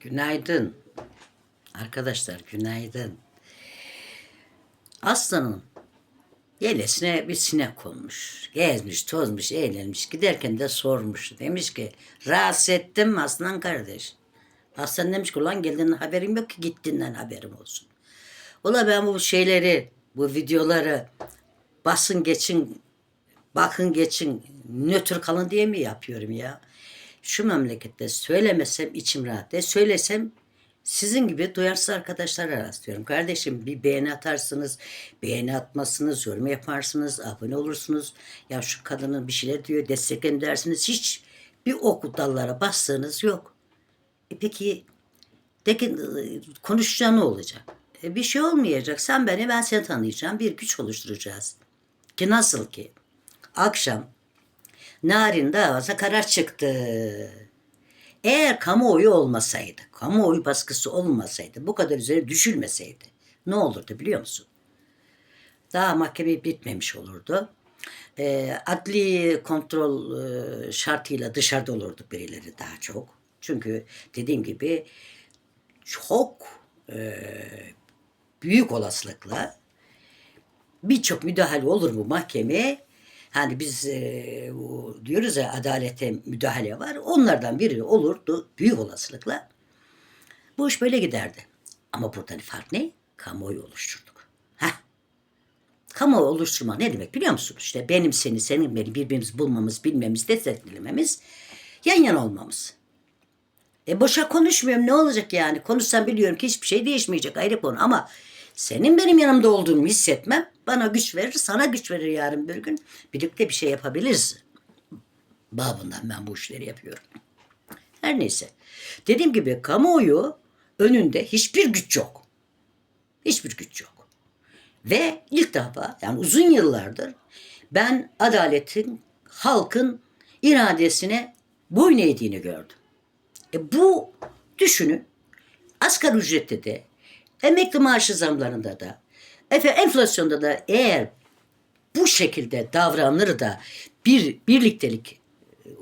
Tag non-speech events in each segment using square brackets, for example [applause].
Günaydın. Arkadaşlar günaydın. Aslanın yelesine bir sinek konmuş. Gezmiş, tozmuş, eğlenmiş. Giderken de sormuş. Demiş ki rahatsız ettim aslan kardeş? Aslan demiş ki ulan geldiğinden haberim yok ki gittiğinden haberim olsun. Ula ben bu şeyleri, bu videoları basın geçin, bakın geçin, nötr kalın diye mi yapıyorum ya? Şu memlekette söylemesem içim rahat. De söylesem sizin gibi duyarsız arkadaşlara rastlıyorum. Kardeşim bir beğeni atarsınız, beğeni atmazsınız, yorum yaparsınız, abone olursunuz. Ya şu kadının bir şeyler diyor, destekleyin dersiniz. Hiç bir ok dallara bastığınız yok. E peki de ki konuşacağı ne olacak? E bir şey olmayacak. Sen beni, ben seni tanıyacağım. Bir güç oluşturacağız. Ki nasıl ki? Akşam Narin davası karar çıktı. Eğer kamuoyu olmasaydı, kamuoyu baskısı olmasaydı, bu kadar üzerine düşülmeseydi ne olurdu biliyor musun? Daha mahkeme bitmemiş olurdu. Ee, adli kontrol e, şartıyla dışarıda olurdu birileri daha çok. Çünkü dediğim gibi çok e, büyük olasılıkla birçok müdahale olur mu mahkemeye? Hani biz e, o diyoruz ya adalete müdahale var. Onlardan biri olurdu büyük olasılıkla. Bu iş böyle giderdi. Ama buradan fark ne? Kamuoyu oluşturduk. Heh. Kamuoyu oluşturma ne demek biliyor musun? İşte benim seni, senin beni birbirimizi bulmamız, bilmemiz, desteklememiz, yan yana olmamız. E boşa konuşmuyorum ne olacak yani? Konuşsam biliyorum ki hiçbir şey değişmeyecek ayrı konu ama senin benim yanımda olduğumu hissetmem bana güç verir, sana güç verir yarın bir gün. Birlikte bir şey yapabiliriz. Babından ben bu işleri yapıyorum. Her neyse. Dediğim gibi kamuoyu önünde hiçbir güç yok. Hiçbir güç yok. Ve ilk defa yani uzun yıllardır ben adaletin halkın iradesine boyun eğdiğini gördüm. E bu düşünün asgari ücrette de emekli maaşı zamlarında da efendim, enflasyonda da eğer bu şekilde davranır da bir birliktelik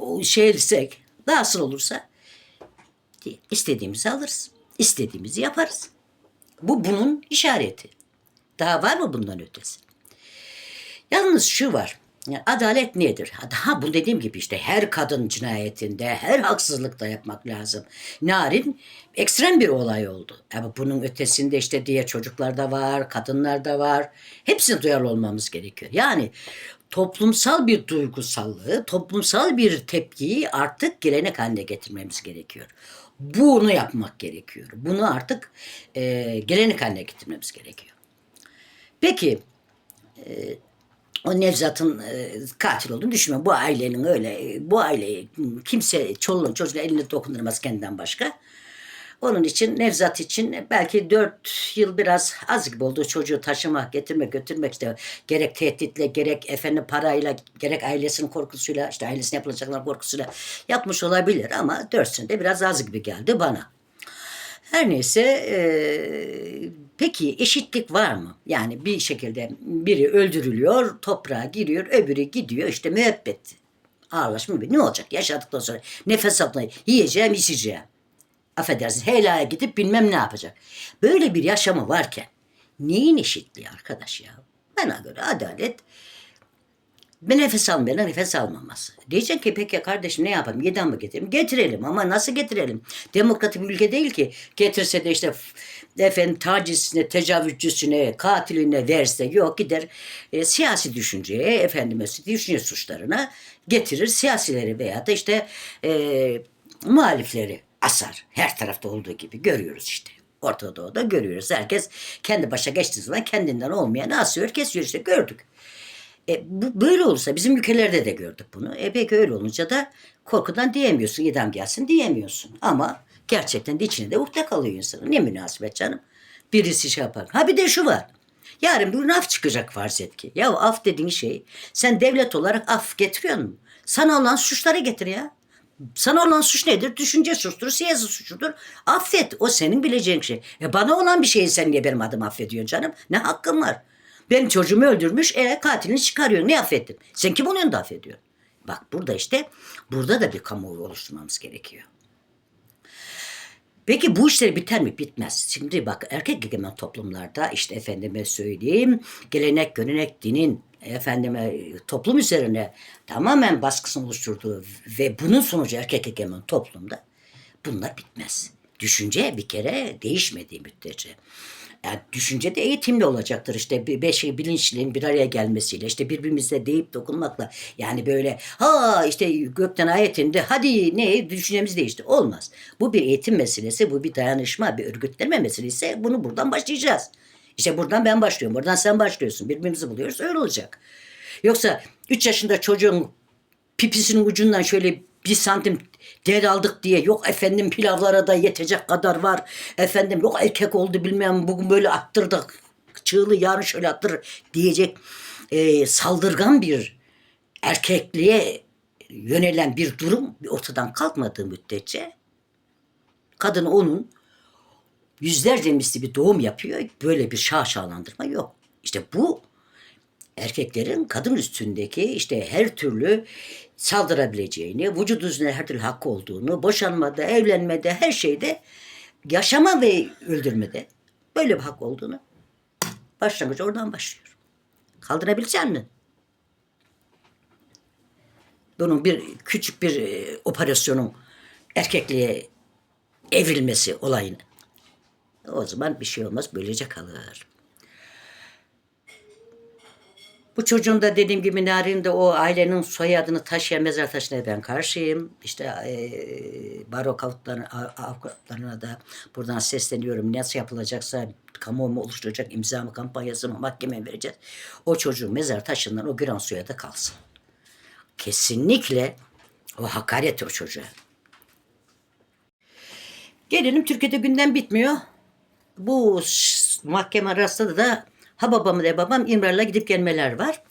o şeysek nasıl olursa istediğimizi alırız. istediğimizi yaparız. Bu bunun işareti. Daha var mı bundan ötesi? Yalnız şu var. Adalet nedir? Daha bu dediğim gibi işte her kadın cinayetinde, her haksızlıkta yapmak lazım. Narin ekstrem bir olay oldu. Ama bunun ötesinde işte diye çocuklar da var, kadınlar da var. Hepsine duyarlı olmamız gerekiyor. Yani toplumsal bir duygusallığı, toplumsal bir tepkiyi artık gelenek haline getirmemiz gerekiyor. Bunu yapmak gerekiyor. Bunu artık e, gelenek haline getirmemiz gerekiyor. Peki e, o Nevzat'ın e, katil olduğunu düşünme. Bu ailenin öyle, e, bu aileyi kimse çoluğun çocuğuna elini dokundurmaz kendinden başka. Onun için Nevzat için belki dört yıl biraz az gibi oldu çocuğu taşımak, getirmek, götürmek işte gerek tehditle, gerek efendim parayla, gerek ailesinin korkusuyla, işte ailesine yapılacaklar korkusuyla yapmış olabilir ama dört senede biraz az gibi geldi bana. Her neyse e, peki eşitlik var mı? Yani bir şekilde biri öldürülüyor, toprağa giriyor, öbürü gidiyor işte müebbet. Ağırlaşma mı? Ne olacak? Yaşadıktan sonra nefes almayı yiyeceğim, içeceğim. Affedersin helaya gidip bilmem ne yapacak. Böyle bir yaşamı varken neyin eşitliği arkadaş ya? Bana göre adalet bir nefes almayana nefes almaması. Diyecek ki peki kardeşim ne yapalım? Yeden mi getirelim? Getirelim ama nasıl getirelim? Demokratik bir ülke değil ki. Getirse de işte efendim tacizine, tecavüzcüsüne, katiline verse yok gider e, siyasi düşünceye, efendime düşünce suçlarına getirir siyasileri veya da işte e, muhalifleri asar. Her tarafta olduğu gibi görüyoruz işte. Orta Doğu'da görüyoruz. Herkes kendi başa geçtiği zaman kendinden olmayanı asıyor, kesiyor işte gördük. E, bu böyle olursa bizim ülkelerde de gördük bunu. E peki öyle olunca da korkudan diyemiyorsun idam gelsin diyemiyorsun. Ama gerçekten de içine de ukde kalıyor insanın. Ne münasebet canım. Birisi şey yapar. Ha bir de şu var. Yarın bir af çıkacak farz et ki. Ya af dediğin şey sen devlet olarak af getiriyor musun? Sana olan suçları getir ya. Sana olan suç nedir? Düşünce suçtur, siyasi suçudur. Affet. O senin bileceğin şey. E bana olan bir şeyi sen niye benim adım affediyorsun canım? Ne hakkın var? Benim çocuğumu öldürmüş, e katilini çıkarıyor. Ne affettin? Sen kim onun da affediyorsun? Bak burada işte, burada da bir kamuoyu oluşturmamız gerekiyor. Peki bu işler biter mi? Bitmez. Şimdi bak erkek egemen toplumlarda işte efendime söyleyeyim gelenek, görenek, dinin efendime toplum üzerine tamamen baskısını oluşturduğu ve bunun sonucu erkek egemen toplumda bunlar bitmez. Düşünce bir kere değişmediği müddetçe. Yani düşünce de eğitimli olacaktır işte beş bilinçliğin bir araya gelmesiyle işte birbirimize deyip dokunmakla yani böyle ha işte gökten ayetinde hadi ne düşüncemiz değişti olmaz. Bu bir eğitim meselesi bu bir dayanışma bir örgütleme meselesi bunu buradan başlayacağız. İşte buradan ben başlıyorum buradan sen başlıyorsun birbirimizi buluyoruz öyle olacak. Yoksa 3 yaşında çocuğun pipisinin ucundan şöyle bir santim der aldık diye yok efendim pilavlara da yetecek kadar var. Efendim yok erkek oldu bilmem bugün böyle attırdık çığlı yarın şöyle attır diyecek e, saldırgan bir erkekliğe yönelen bir durum ortadan kalkmadığı müddetçe kadın onun yüzlerce misli bir doğum yapıyor. Böyle bir şaşalandırma yok. İşte bu erkeklerin kadın üstündeki işte her türlü saldırabileceğini, vücut üzerine her türlü hakkı olduğunu, boşanmada, evlenmede, her şeyde yaşama ve öldürmede böyle bir hak olduğunu başlangıç oradan başlıyor. Kaldırabilecek misin? Bunun bir küçük bir e, operasyonun erkekliğe evrilmesi olayını. O zaman bir şey olmaz böylece kalır. Bu çocuğun da dediğim gibi Narin de o ailenin soyadını taşıyan mezar taşına ben karşıyım. İşte e, barok avukatlarına, da buradan sesleniyorum. Nasıl yapılacaksa kamuoyu oluşturacak imza mı kampanyası mı mahkemeye vereceğiz. O çocuğun mezar taşından o güran soyadı kalsın. Kesinlikle o hakaret o çocuğa. Gelelim Türkiye'de gündem bitmiyor. Bu mahkeme arasında da ha babamı de babam İmralı'ya gidip gelmeler var.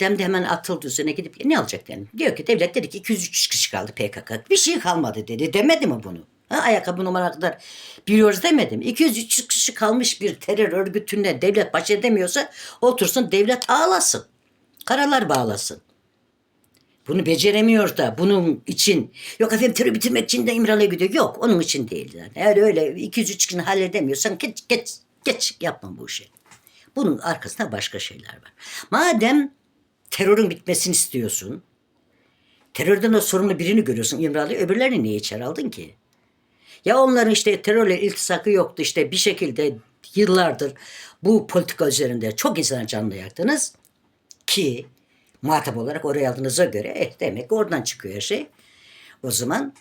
Dem de hemen atıldı üzerine gidip ne alacak dedim. Diyor ki devlet dedi ki 203 kişi kaldı PKK. Bir şey kalmadı dedi. Demedi mi bunu? Ha, ayakkabı numara kadar biliyoruz demedim. 203 kişi kalmış bir terör örgütüne devlet baş edemiyorsa otursun devlet ağlasın. Karalar bağlasın. Bunu beceremiyor da bunun için yok efendim terör bitirmek için de İmralı'ya gidiyor. Yok onun için değil. Yani. Eğer öyle 203 gün halledemiyorsan geç, geç, geç yapma bu işi. Bunun arkasında başka şeyler var. Madem terörün bitmesini istiyorsun, terörden o sorumlu birini görüyorsun İmralı'yı, öbürlerini niye içeri aldın ki? Ya onların işte terörle iltisakı yoktu işte bir şekilde yıllardır bu politika üzerinde çok insan canlı yaktınız ki muhatap olarak oraya aldığınıza göre eh, demek oradan çıkıyor her şey. O zaman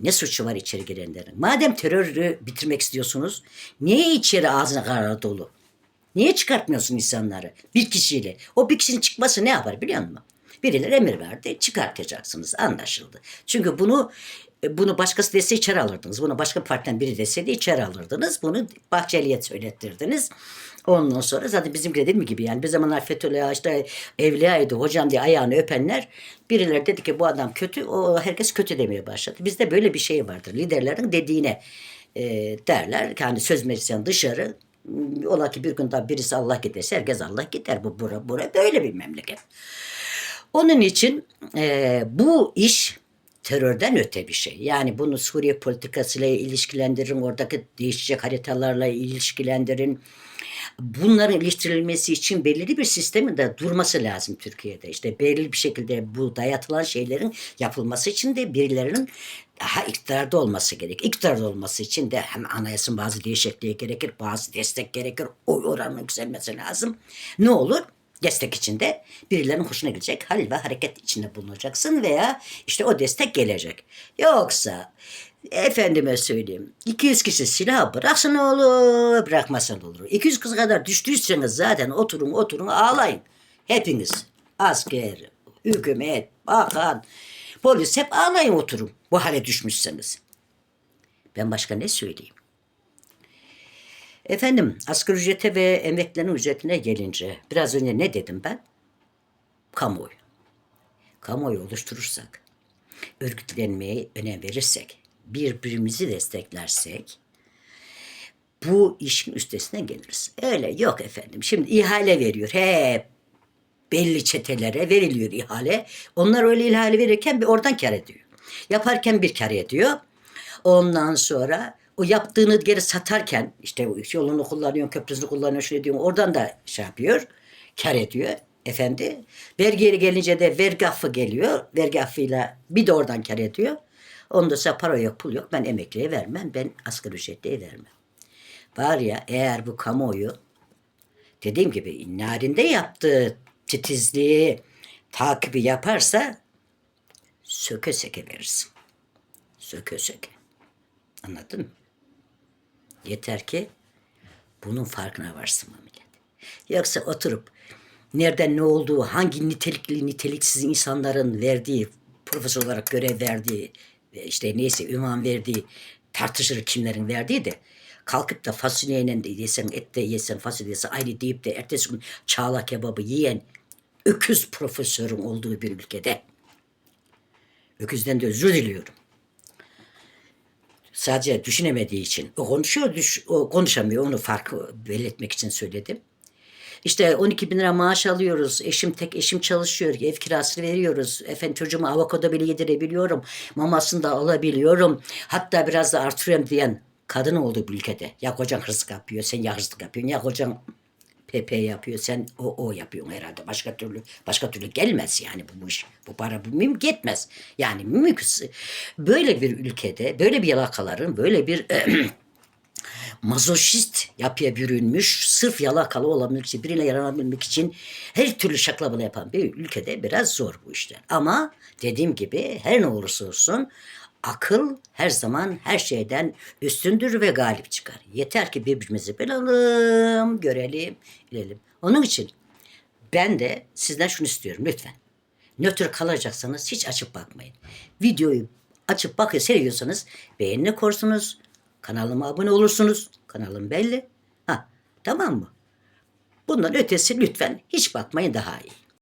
ne suçu var içeri girenlerin? Madem terörü bitirmek istiyorsunuz niye içeri ağzına kadar dolu? Niye çıkartmıyorsun insanları bir kişiyle? O bir kişinin çıkması ne yapar biliyor musun? Birileri emir verdi çıkartacaksınız anlaşıldı. Çünkü bunu bunu başkası dese içeri alırdınız. Bunu başka partiden biri deseydi içeri alırdınız. Bunu Bahçeli'ye söylettirdiniz. Ondan sonra zaten bizim dediğim gibi yani bir zamanlar FETÖ'yle işte evliyaydı hocam diye ayağını öpenler birileri dedi ki bu adam kötü o herkes kötü demeye başladı. Bizde böyle bir şey vardır. Liderlerin dediğine e, derler. Yani söz meclisinden dışarı ola ki bir gün daha birisi Allah giderse herkes Allah gider. Bu bura bura böyle bir memleket. Onun için e, bu iş terörden öte bir şey. Yani bunu Suriye politikasıyla ilişkilendirin, oradaki değişecek haritalarla ilişkilendirin. Bunların iliştirilmesi için belirli bir sistemin de durması lazım Türkiye'de. İşte belirli bir şekilde bu dayatılan şeylerin yapılması için de birilerinin daha iktidarda olması gerek. İktidarda olması için de hem anayasanın bazı değişikliği gerekir, bazı destek gerekir, oy oranının yükselmesi lazım. Ne olur? destek içinde birilerinin hoşuna gidecek hal ve hareket içinde bulunacaksın veya işte o destek gelecek. Yoksa efendime söyleyeyim 200 kişi silah bıraksın olur bırakmasın olur. 200 kişi kadar düştüyseniz zaten oturun oturun ağlayın. Hepiniz asker, hükümet, bakan, polis hep ağlayın oturun bu hale düşmüşseniz. Ben başka ne söyleyeyim? Efendim asgari ücrete ve emeklilerin ücretine gelince biraz önce ne dedim ben? Kamuoyu. Kamuoyu oluşturursak, örgütlenmeye önem verirsek, birbirimizi desteklersek bu işin üstesinden geliriz. Öyle yok efendim. Şimdi ihale veriyor. Hep belli çetelere veriliyor ihale. Onlar öyle ihale verirken bir oradan kar ediyor. Yaparken bir kar ediyor. Ondan sonra o yaptığını geri satarken işte yolunu kullanıyor, köprüsünü kullanıyor, şöyle diyor. Oradan da şey yapıyor. Kar ediyor efendi. Vergi yeri gelince de vergi affı geliyor. Vergi affıyla bir de oradan kar ediyor. Onda ise para yok, pul yok. Ben emekliye vermem. Ben asgari ücretliye vermem. Var ya eğer bu kamuoyu dediğim gibi narinde yaptığı titizliği takibi yaparsa söke söke verirsin. Söke söke. Anladın mı? Yeter ki bunun farkına varsın millet. Yoksa oturup nereden ne olduğu, hangi nitelikli niteliksiz insanların verdiği, profesör olarak görev verdiği, ve işte neyse ünvan verdiği tartışır kimlerin verdiği de kalkıp da fasulyeyle de yesen, et de yesen, fasulye yesen aynı deyip de ertesi gün çağla kebabı yiyen öküz profesörün olduğu bir ülkede öküzden de özür diliyorum sadece düşünemediği için o konuşuyor, düş, o konuşamıyor. Onu farkı belirtmek için söyledim. İşte 12 bin lira maaş alıyoruz. Eşim tek eşim çalışıyor. Ev kirasını veriyoruz. Efendim çocuğuma avokado bile yedirebiliyorum. Mamasını da alabiliyorum. Hatta biraz da artırıyorum diyen kadın oldu bu ülkede. Ya kocan hırsızlık yapıyor, sen ya hırsızlık yapıyorsun. Ya kocan PP yapıyor, sen o o yapıyorsun herhalde. Başka türlü başka türlü gelmez yani bu, iş. Bu para bu mümkün etmez. Yani mümkün. Böyle bir ülkede, böyle bir yalakaların, böyle bir [clears throat] mazoşist yapıya bürünmüş, sırf yalakalı olabilmek için, biriyle yaranabilmek için her türlü şaklabanı yapan bir ülkede biraz zor bu işler. Ama dediğim gibi her ne olursa olsun akıl her zaman her şeyden üstündür ve galip çıkar. Yeter ki birbirimizi bilelim, görelim, bilelim. Onun için ben de sizden şunu istiyorum lütfen. Nötr kalacaksanız hiç açıp bakmayın. Videoyu açıp bakıyor, seviyorsanız beğenine korsunuz. Kanalıma abone olursunuz. Kanalım belli. Ha, tamam mı? Bundan ötesi lütfen hiç bakmayın daha iyi.